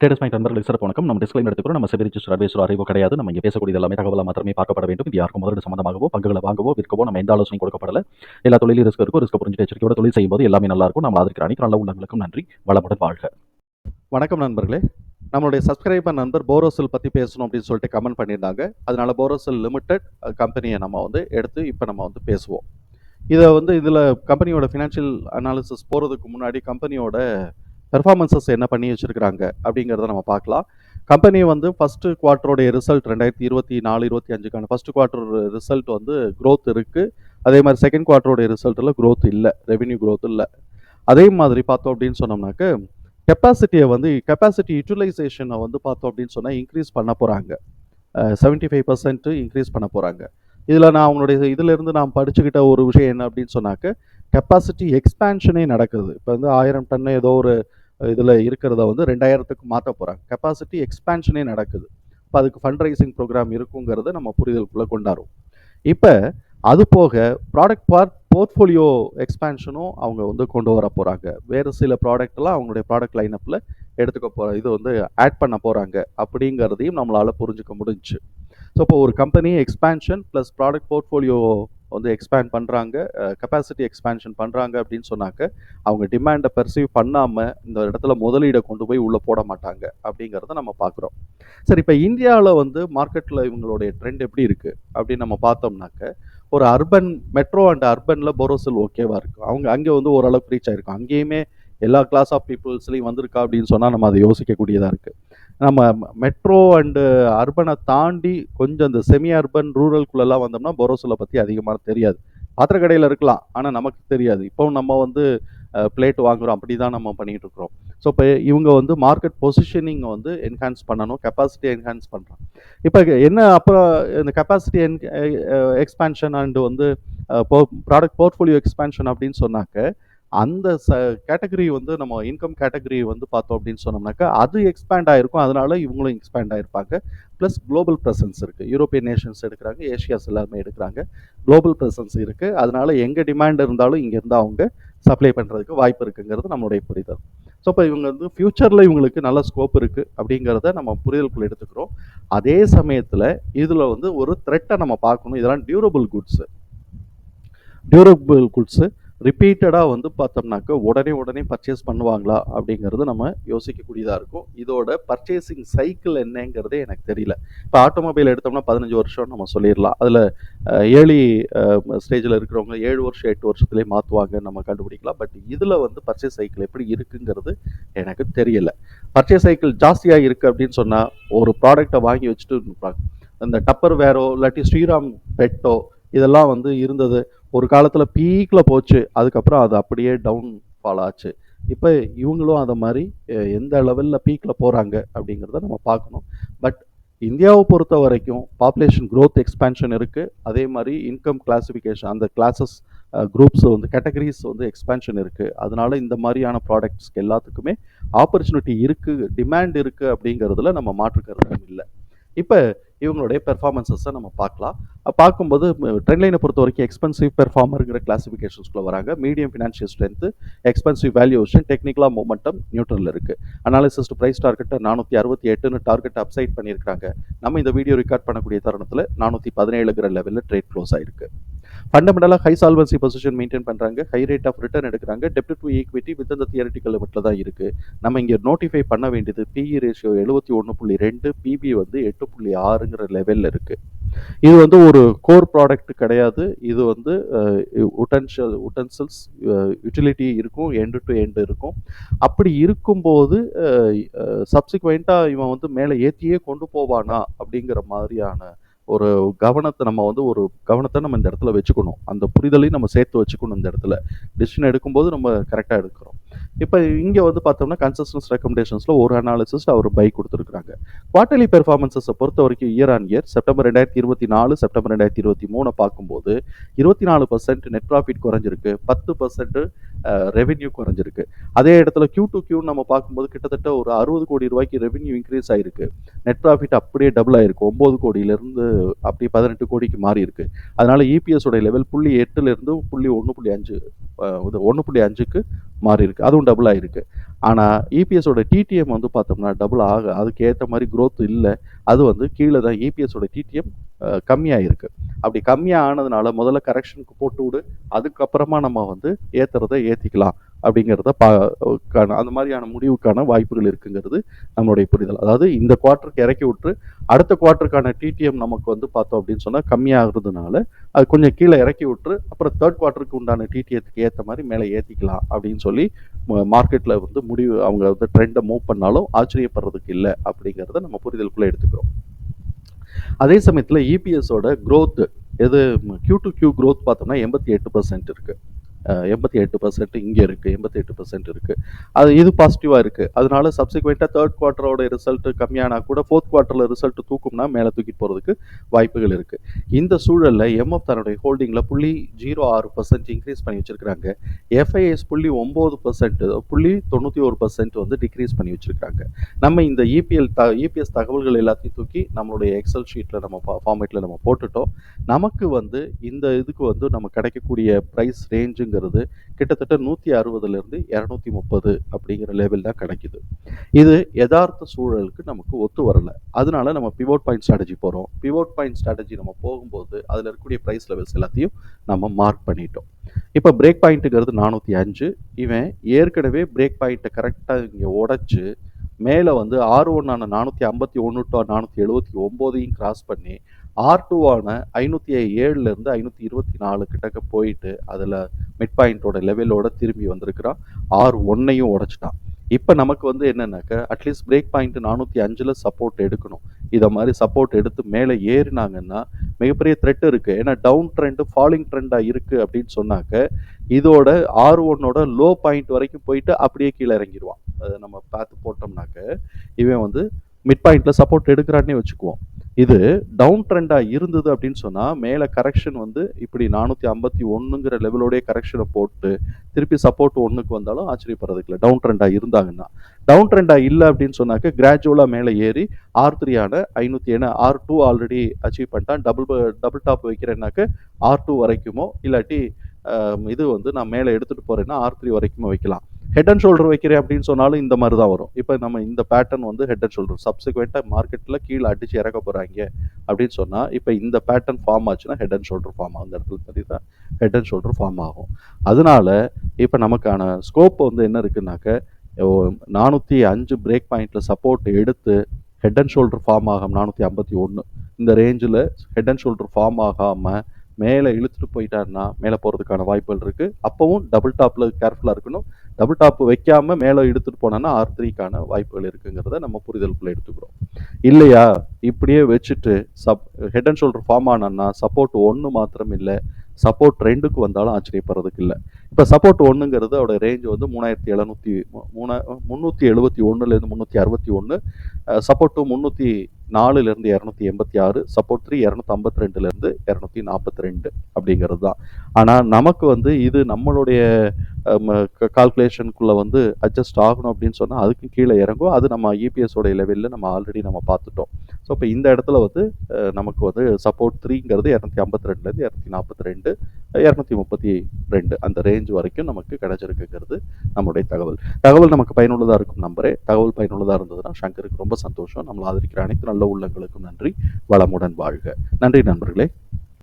Traders point நண்பர்களுக்கு சிறப்பு வணக்கம். நம்ம டிஸ்கிளைம் எடுத்துக்கிறோம் நம்ம செபி ரிஜிஸ்டர் அட்வைசர் அறிவோ கிடையாது. நம்ம இங்கே பேசக்கூடிய எல்லாமே தகவலாக மாத்திரமே பார்க்கப்பட வேண்டும். இது யாருக்கும் முதலீடு சம்பந்தமாகவோ பங்குகளை வாங்கவோ விற்கவோ நம்ம எந்த ஆலோசனை கொடுக்கப்படல. எல்லா தொழிலும் ரிஸ்க் இருக்கும் ரிஸ்க் புரிஞ்சு எச்சரிக்கையோட தொழில் செய்யும்போது எல்லாமே நல்லா இருக்கும். நம்ம ஆதரிக்கிற அனைத்து நல்ல உள்ளங்களுக்கும் நன்றி. வளமுடன் வாழ்க. வணக்கம் நண்பர்களே. நம்மளுடைய சப்ஸ்கிரைபர் நண்பர் போரோசல் பற்றி பேசணும் அப்படின்னு சொல்லிட்டு கமெண்ட் பண்ணியிருந்தாங்க. அதனால போரோசல் லிமிடெட் கம்பெனியை நம்ம வந்து எடுத்து இப்போ நம்ம வந்து பேசுவோம். இதை வந்து இதில் கம்பெனியோட ஃபினான்ஷியல் அனாலிசிஸ் போகிறதுக்கு முன்னாடி கம்பெனியோட பெர்ஃபார்மன்சஸ் என்ன பண்ணி வச்சுருக்கிறாங்க அப்படிங்கிறத நம்ம பார்க்கலாம். கம்பெனி வந்து ஃபஸ்ட்டு குவார்ட்டருடைய ரிசல்ட் ரெண்டாயிரத்தி இருபத்தி நாலு இருபத்தி அஞ்சுக்கான ஃபஸ்ட் குவார்ட்டர் ரிசல்ட் வந்து க்ரோத் இருக்குது அதே மாதிரி செகண்ட் குவார்ட்டருடைய ரிசல்ட்டில் க்ரோத் இல்லை ரெவென்யூ க்ரோத் இல்லை. அதே மாதிரி பார்த்தோம் அப்படின்னு சொன்னோம்னாக்க கெப்பாசிட்டியை வந்து கெப்பாசிட்டி யூட்டிலைசேஷனை வந்து பார்த்தோம் அப்படின்னு சொன்னால் இன்க்ரீஸ் பண்ண போகிறாங்க செவன்ட்டி ஃபைவ் பர்சன்ட் இன்க்ரீஸ் பண்ண போகிறாங்க இதில் நான் அவங்களுடைய இதிலிருந்து நான் படிச்சுக்கிட்ட ஒரு விஷயம் என்ன அப்படின்னு சொன்னாக்க கெப்பாசிட்டி எக்ஸ்பேன்ஷனே நடக்குது. இப்போ வந்து ஆயிரம் டன்னு ஏதோ ஒரு இதில் இருக்கிறத வந்து ரெண்டாயிரத்துக்கு மாற்ற போகிறாங்க கெப்பாசிட்டி எக்ஸ்பேன்ஷனே நடக்குது. இப்போ அதுக்கு ஃபண்ட் ரைசிங் ப்ரோக்ராம் இருக்குங்கிறத நம்ம புரிதலுக்குள்ளே கொண்டாடுறோம். இப்போ அது போக ப்ராடக்ட் பார்ட் போர்ட்ஃபோலியோ எக்ஸ்பேன்ஷனும் அவங்க வந்து கொண்டு வர போகிறாங்க வேறு சில ப்ராடக்ட்லாம் அவங்களுடைய ப்ராடக்ட் லைனப்பில் எடுத்துக்க போகிற இது வந்து ஆட் பண்ண போகிறாங்க அப்படிங்கிறதையும் நம்மளால் புரிஞ்சுக்க முடிஞ்சு. ஸோ இப்போ ஒரு company expansion plus product portfolio வந்து எக்ஸ்பேண்ட் பண்ணுறாங்க கெப்பாசிட்டி எக்ஸ்பேன்ஷன் பண்ணுறாங்க அப்படின்னு சொன்னாக்க அவங்க டிமாண்டை பெர்சீவ் பண்ணாமல் இந்த இடத்துல முதலீடை கொண்டு போய் உள்ளே போட மாட்டாங்க அப்படிங்கிறத நம்ம பார்க்குறோம். சரி இப்போ இந்தியாவில் வந்து மார்க்கெட்டில் இவங்களுடைய ட்ரெண்ட் எப்படி இருக்குது அப்படின்னு நம்ம பார்த்தோம்னாக்க ஒரு அர்பன் மெட்ரோ அண்ட் அர்பனில் போரோசில் ஓகேவாக இருக்கும். அவங்க அங்கே வந்து ஓரளவுக்கு ரீச் ஆகிருக்கும் அங்கேயுமே எல்லா கிளாஸ் ஆஃப் பீப்புள்ஸ்லையும் வந்திருக்கா அப்படின்னு சொன்னால் நம்ம அதை யோசிக்கக்கூடியதாக இருக்குது நம்ம மெட்ரோ அண்டு அர்பனை தாண்டி கொஞ்சம் இந்த செமி அர்பன் ரூரல்குள்ளெல்லாம் வந்தோம்னா போரோசிலை பற்றி அதிகமாக தெரியாது. பாத்திர கடையில் இருக்கலாம் ஆனால் நமக்கு தெரியாது. இப்போ நம்ம வந்து பிளேட் வாங்குறோம் அப்படி தான் நம்ம பண்ணிகிட்டு இருக்கிறோம். ஸோ இப்போ இவங்க வந்து மார்க்கெட் பொசிஷனிங்கை வந்து என்ஹான்ஸ் பண்ணணும் கெப்பாசிட்டி என்ஹான்ஸ் பண்ணுறோம் இப்போ என்ன அப்புறம் இந்த கெப்பாசிட்டி என் எக்ஸ்பேன்ஷன் அண்டு வந்து ப்ராடக்ட் போர்ட்ஃபோலியோ எக்ஸ்பேன்ஷன் அப்படின்னு சொன்னாக்க அந்த ச கேட்டகரி வந்து நம்ம இன்கம் கேட்டகரி வந்து பார்த்தோம் அப்படின்னு சொன்னோம்னாக்கா அது எக்ஸ்பேண்ட் ஆகிருக்கும் அதனால இவங்களும் எக்ஸ்பேண்ட் ஆகிருப்பாங்க ப்ளஸ் குளோபல் ப்ரெசன்ஸ் இருக்குது யூரோப்பியன் நேஷன்ஸ் எடுக்கிறாங்க ஏஷியாஸ் எல்லாருமே எடுக்கிறாங்க. குளோபல் ப்ரெசன்ஸ் இருக்குது அதனால எங்கே டிமாண்ட் இருந்தாலும் இங்கேருந்து அவங்க சப்ளை பண்ணுறதுக்கு வாய்ப்பு இருக்குங்கிறது நம்மளுடைய புரிதல். ஸோ இப்போ இவங்க வந்து ஃப்யூச்சரில் இவங்களுக்கு நல்ல ஸ்கோப் இருக்குது அப்படிங்கிறத நம்ம புரிதலுக்குள்ள எடுத்துக்கிறோம். அதே சமயத்தில் இதில் வந்து ஒரு த்ரெட்டை நம்ம பார்க்கணும். இதெல்லாம் டியூரபிள் குட்ஸு டியூரபிள் குட்ஸு ரிப்பீட்டடாக வந்து பார்த்தோம்னாக்க உடனே உடனே பர்ச்சேஸ் பண்ணுவாங்களா அப்படிங்கிறது நம்ம யோசிக்கக்கூடியதாக இருக்கும். இதோட பர்ச்சேசிங் சைக்கிள் என்னங்கிறதே எனக்கு தெரியல. இப்போ ஆட்டோமொபைல் எடுத்தோம்னா பதினஞ்சு வருஷம் நம்ம சொல்லிடலாம். அதில் ஏழி ஸ்டேஜில் இருக்கிறவங்க ஏழு வருஷம் எட்டு வருஷத்துலேயே மாற்றுவாங்க நம்ம கண்டுபிடிக்கலாம். பட் இதில் வந்து பர்ச்சேஸ் சைக்கிள் எப்படி இருக்குங்கிறது எனக்கு தெரியல. பர்ச்சேஸ் சைக்கிள் ஜாஸ்தியாக இருக்குது அப்படின்னு சொன்னால் ஒரு ப்ராடக்டை வாங்கி வச்சுட்டு அந்த டப்பர் வேரோ இல்லாட்டி ஸ்ரீராம் பெட்டோ இதெல்லாம் வந்து இருந்தது. ஒரு காலத்தில் பீக்கில் போச்சு. அதுக்கப்புறம் அது அப்படியே டவுன் ஃபால் ஆச்சு. இப்போ இவங்களும் அதை மாதிரி எந்த லெவலில் பீக்கில் போகிறாங்க அப்படிங்கிறத நம்ம பார்க்கணும். பட் இந்தியாவை பொறுத்த வரைக்கும் பாப்புலேஷன் க்ரோத் எக்ஸ்பேன்ஷன் இருக்குது அதே மாதிரி இன்கம் கிளாசிஃபிகேஷன் அந்த கிளாஸஸ் குரூப்ஸ் வந்து கேட்டகரிஸ் வந்து எக்ஸ்பேன்ஷன் இருக்குது அதனால இந்த மாதிரியான ப்ராடக்ட்ஸ்க்கு எல்லாத்துக்குமே ஆப்பர்ச்சுனிட்டி இருக்குது டிமாண்ட் இருக்குது அப்படிங்கிறதுல நம்ம மாற்றுக்கிறதும் இல்லை. இப்போ இவங்களுடைய பெர்ஃபார்மன்சஸை நம்ம பார்க்கலாம். பார்க்கும்போது ட்ரெண்ட் லைனை பொறுத்த வரைக்கும் எக்ஸ்பென்சிவ் பெர்ஃபார்மருங்கிற கிளாசிஃபிகேஷன்ஸ்குள்ளே வராங்க. Medium financial strength expensive valuation டெக்னிக்கலாக மூமெண்டம் நியூட்ரலில் இருக்குது அனாலிசிஸ் ப்ரைஸ் டார்கெட்டை நானூற்றி அறுபத்தி எட்டுன்னு டார்கெட் அப்சைட் பண்ணியிருக்காங்க நம்ம இந்த வீடியோ ரெக்கார்ட் பண்ணக்கூடிய தருணத்தில் நானூற்றி பதினேழுங்கிற லெவலில் ட்ரேட் க்ளோஸ் ஆயிருக்கு. ஃபண்டமெண்டலாக ஹை சால்வன்சி பொசிஷன் மெயின்டைன் பண்ணுறாங்க ஹை ரேட் ஆஃப் ரிட்டர்ன் எடுக்கிறாங்க. டெப்ட் டு ஈக்விட்டி வித் அந்த தியரிட்டிக்கல் லிமிட்டில் தான் இருக்குது நம்ம இங்கே நோட்டிஃபை பண்ண வேண்டியது பிஇ ரேஷியோ எழுபத்தி ஒன்று புள்ளி ரெண்டு பிபி வந்து எட்டு புள்ளி ஆறுங்கிற லெவலில் இருக்குது இது வந்து ஒரு கோர் ப்ராடக்ட் கிடையாது. இது வந்து உட்டன்ஷியல் உட்டன்சில்ஸ் யூட்டிலிட்டி இருக்கும். எண்டு டு எண்டு இருக்கும். அப்படி இருக்கும்போது சப்சிக்வெண்ட்டாக இவன் வந்து மேலே ஏற்றியே கொண்டு போவானா அப்படிங்கிற மாதிரியான ஒரு கவனத்தை நம்ம வந்து ஒரு கவனத்தை நம்ம இந்த இடத்துல வச்சுக்கணும். அந்த புரிதலையும் நம்ம சேர்த்து வச்சுக்கணும் இந்த இடத்துல. டிசிஷன் எடுக்கும்போது நம்ம கரெக்டாக எடுக்கிறோம். இப்போ இங்கே வந்து பார்த்தோம்னா கன்சிஸ்டன்ஸ் ரெக்கமெண்டேஷன்ஸில் ஒரு அனாலிசிஸ் அவர் பை கொடுத்துருக்காங்க குவார்டர்லி பெர்ஃபார்மன்ஸஸை பொறுத்த வரைக்கும் இயர் ஆன் இயர் செப்டம்பர் ரெண்டாயிரத்தி இருபத்தி நாலு செப்டம்பர் ரெண்டாயிரத்தி இருபத்தி மூணு பார்க்கும்போது இருபத்தி நாலு பர்சன்ட் நெட் ப்ராஃபிட் குறைஞ்சிருக்கு பத்து பர்சன்ட் ரெவென்யூ குறைஞ்சிருக்கு. அதே இடத்துல கியூ டு கியூ நம்ம பார்க்கும்போது கிட்டத்தட்ட ஒரு அறுபது கோடி ரூபாய்க்கு ரெவென்யூ இன்க்ரீஸ் ஆயிருக்கு. நெட் ப்ராஃபிட் அப்படியே டபுள் ஆயிருக்கு. ஒம்பது கோடியிலேருந்து அப்படியே பதினெட்டு கோடிக்கு மாறி இருக்கு அதனால இபிஎஸ் உடைய லெவல் புள்ளி எட்டுலேருந்து புள்ளி ஒன்று புள்ளி அஞ்சு ஒன்று புள்ளி அஞ்சுக்கு மாறி இருக்கு அதுவும் டபுள் ஆயிருக்கு. ஆனால் இபிஎஸோட டிடிஎம் வந்து பார்த்தோம்னா டபுள் ஆக அதுக்கு ஏற்ற மாதிரி க்ரோத் இல்லை. அது வந்து கீழே தான் இபிஎஸோட டிடிஎம் கம்மியாக இருக்குது அப்படி கம்மியாக ஆனதுனால முதல்ல கரெக்ஷனுக்கு போட்டு விடு. அதுக்கப்புறமா நம்ம வந்து ஏற்றுறதை ஏற்றிக்கலாம் அப்படிங்கிறத பா காண அந்த மாதிரியான முடிவுக்கான வாய்ப்புகள் இருக்குங்கிறது நம்மளுடைய புரிதல். அதாவது இந்த குவார்ட்டருக்கு இறக்கி விட்டு அடுத்த குவார்ட்டருக்கான டிடிஎம் நமக்கு வந்து பார்த்தோம் அப்படின்னு சொன்னால் கம்மியாகிறதுனால அது கொஞ்சம் கீழே இறக்கி விட்டு அப்புறம் தேர்ட் குவார்ட்டருக்கு உண்டான டிடிஎத்துக்கு ஏற்ற மாதிரி மேலே ஏற்றிக்கலாம் அப்படின்னு சொல்லி மார்க்கெட்டில் வந்து முடிவு அவங்க வந்து ட்ரெண்டை மூவ் பண்ணாலும் ஆச்சரியப்படுறதுக்கு இல்லை அப்படிங்கிறத நம்ம புரிதலுக்குள்ளே எடுத்துக்கிறோம். அதே சமயத்தில் இபிஎஸோட க்ரோத் எது கியூ டு கியூ க்ரோத் பார்த்தோம்னா எண்பத்தி எட்டு பர்சன்ட் இருக்குது எண்பத்தி எட்டு பர்சன்ட் இங்கே இருக்குது எண்பத்தி எட்டு பர்சன்ட் இருக்குது அது இது பாசிட்டிவாக இருக்குது அதனால சப்சிக்வெண்ட்டாக தேர்ட் குவார்ட்டரோட ரிசல்ட் கம்மியானா கூட ஃபோர்த் குவார்ட்டரில் ரிசல்ட் தூக்கும்னா மேலே தூக்கிட்டு போகிறதுக்கு வாய்ப்புகள் இருக்குது இந்த சூழலில் எம்எஃப் தன்னுடைய ஹோல்டிங்கில் புள்ளி ஜீரோ ஆறு பர்சன்ட் இன்க்ரீஸ் பண்ணி வச்சுருக்கிறாங்க. எஃப்ஐஎஸ் புள்ளி ஒம்பது பர்சன்ட் புள்ளி தொண்ணூற்றி ஒரு பர்சன்ட் வந்து டிக்ரீஸ் பண்ணி வச்சுருக்காங்க நம்ம இந்த இபிஎல் த இபிஎஸ் தகவல்கள் எல்லாத்தையும் தூக்கி நம்மளுடைய எக்ஸல் ஷீட்டில் நம்ம ஃபார்மேட்டில் நம்ம போட்டுட்டோம். நமக்கு வந்து இந்த இதுக்கு வந்து நம்ம கிடைக்கக்கூடிய ப்ரைஸ் அப்படிங்கிறது கிட்டத்தட்ட நூற்றி அறுபதுலேருந்து இரநூத்தி முப்பது அப்படிங்கிற லெவல் தான் கிடைக்குது. இது யதார்த்த சூழலுக்கு நமக்கு ஒத்து வரல. அதனால நம்ம பிவோட் பாயிண்ட் ஸ்ட்ராட்டஜி போகிறோம் பிவோட் பாயிண்ட் ஸ்ட்ராட்டஜி நம்ம போகும்போது அதில் இருக்கக்கூடிய ப்ரைஸ் லெவல்ஸ் எல்லாத்தையும் நம்ம மார்க் பண்ணிட்டோம். இப்போ பிரேக் பாயிண்ட்டுங்கிறது நானூற்றி அஞ்சு. இவன் ஏற்கனவே பிரேக் பாயிண்ட்டை கரெக்டாக இங்கே உடைச்சு மேலே வந்து ஆர் ஒன்றான நானூற்றி ஐம்பத்தி ஒன்று டு நானூற்றி எழுபத்தி ஒம்போதையும் கிராஸ் பண்ணி ஆர் டூவான ஐநூற்றி ஏழுலேருந்து ஐநூற்றி இருபத்தி நாலு கிட்டக்க போயிட்டு அதில் மிட் பாயிண்டோட லெவலோட திரும்பி வந்திருக்கிறான். ஆர் ஒன்னையும் உடைச்சிட்டான். இப்போ நமக்கு வந்து என்னென்னாக்க அட்லீஸ்ட் பிரேக் பாயிண்ட் நானூற்றி அஞ்சில் சப்போர்ட் எடுக்கணும். இதை மாதிரி சப்போர்ட் எடுத்து மேலே ஏறினாங்கன்னா மிகப்பெரிய த்ரெட் இருக்குது ஏன்னா டவுன் ட்ரெண்டு ஃபாலிங் ட்ரெண்டாக இருக்குது அப்படின்னு சொன்னாக்க இதோட ஆர் ஒன்னோட லோ பாயிண்ட் வரைக்கும் போயிட்டு அப்படியே கீழே இறங்கிடுவான் அதை நம்ம பார்த்து போட்டோம்னாக்க இவன் வந்து மிட் பாயிண்ட்டில் சப்போர்ட் எடுக்கிறான்னே வச்சுக்குவோம். இது டவுன் ட்ரெண்டாக இருந்தது அப்படின்னு சொன்னால் மேலே கரெக்ஷன் வந்து இப்படி நானூற்றி ஐம்பத்தி ஒன்றுங்கிற லெவலோடைய கரெக்ஷனை போட்டு திருப்பி சப்போர்ட் ஒன்றுக்கு வந்தாலும் ஆச்சரியப்படுறதுக்கு இல்லை. டவுன் ட்ரெண்டாக இருந்தாங்கன்னா. டவுன் ட்ரெண்டாக இல்லை அப்படின்னு சொன்னாக்க கிராஜுவலாக மேலே ஏறி ஆர் த்ரீயான ஐநூற்றி ஏன்னா ஆர் டூ ஆல்ரெடி அச்சீவ் பண்ணிட்டான். டபுள் டபுள் டாப் வைக்கிறேன்னாக்க ஆர் டூ வரைக்குமோ இல்லாட்டி இது வந்து நான் மேலே எடுத்துகிட்டு போகிறேன்னா ஆர் த்ரீ வரைக்குமோ வைக்கலாம். ஹெட் அண்ட் ஷோல்டர் வைக்கிறேன் அப்படின்னு சொன்னாலும் இந்த மாதிரி தான் வரும். இப்போ நம்ம இந்த பேட்டர்ன் வந்து ஹெட் அண்ட் ஷோல்டர் சப்சிக்வெண்ட்டாக மார்க்கெட்டில் கீழே அடிச்சு இறக்க போகிறாங்க அப்படின்னு சொன்னால் இப்போ இந்த பேட்டர்ன் ஃபார்ம் ஆச்சுன்னா ஹெட் அண்ட் ஷோல்டர் ஃபார்ம் ஆகும் இந்த இடத்துல பற்றி தான் ஹெட் அண்ட் ஷோல்டர் ஃபார்ம் ஆகும். அதனால இப்போ நமக்கான ஸ்கோப் வந்து என்ன இருக்குன்னாக்க நானூற்றி அஞ்சு பிரேக் பாயிண்டில் சப்போர்ட் எடுத்து ஹெட் அண்ட் ஷோல்டர் ஃபார்ம் ஆகும் நானூற்றி ஐம்பத்தி ஒன்று இந்த ரேஞ்சில் ஹெட் அண்ட் ஷோல்டர் ஃபார்ம் ஆகாமல் மேலே இழுத்துட்டு போயிட்டாருன்னா மேலே போகிறதுக்கான வாய்ப்புகள் இருக்குது அப்போவும் டபுள் டாப்பில் கேர்ஃபுல்லாக இருக்கணும். டபுள் டாப் வைக்காம மேலே எடுத்துகிட்டு போனோன்னா ஆர் த்ரீக்கான வாய்ப்புகள் இருக்குங்கிறத நம்ம புரிதலுக்குள்ளே எடுத்துக்கிறோம். இல்லையா? இப்படியே வச்சுட்டு sub head and shoulder form ஆனோன்னா support ஒன்று மாத்திரம் இல்லை. சப்போர்ட் ரெண்டுக்கு வந்தாலும் ஆச்சரியப்படுறதுக்கு இல்லை. இப்போ சப்போர்ட் ஒன்றுங்கிறது அதோட ரேஞ்ச் வந்து மூணாயிரத்தி எழுநூற்றி மூணா முந்நூற்றி எழுபத்தி ஒன்றுலேருந்து முந்நூற்றி அறுபத்தி ஒன்று சப்போர்ட் டூ முந்நூற்றி நாலுலேருந்து இரநூத்தி எண்பத்தி ஆறு. சப்போர்ட் த்ரீ இரநூத்தி ஐம்பத்தி ரெண்டுலேருந்து இரநூத்தி நாற்பத்தி ரெண்டு அப்படிங்கிறது தான் ஆனால் நமக்கு வந்து இது நம்மளுடைய கால்குலேஷனுக்குள்ளே வந்து அட்ஜஸ்ட் ஆகணும் அப்படின்னு சொன்னால் அதுக்கும் கீழே இறங்கும். அது நம்ம இபிஎஸோடைய லெவலில் நம்ம ஆல்ரெடி நம்ம பார்த்துட்டோம். ஸோ இப்போ இந்த இடத்துல வந்து நமக்கு வந்து சப்போர்ட் த்ரீங்கிறது இரநூத்தி ஐம்பத்தி ரெண்டுலேருந்து இரநூத்தி நாற்பத்தி ரெண்டு இரநூத்தி முப்பத்தி ரெண்டு அந்த ரேஞ்ச் வரைக்கும் நமக்கு கிடச்சிருக்குங்கிறது நம்மளுடைய தகவல். தகவல் நமக்கு பயனுள்ளதாக இருக்கும் நம்பரே. தகவல் பயனுள்ளதாக இருந்ததுன்னா சங்கருக்கு ரொம்ப சந்தோஷம். நம்மளை ஆதரிக்கிற அனைத்து நல்ல உள்ளங்களுக்கும் நன்றி. வளமுடன் வாழ்க. நன்றி நண்பர்களே.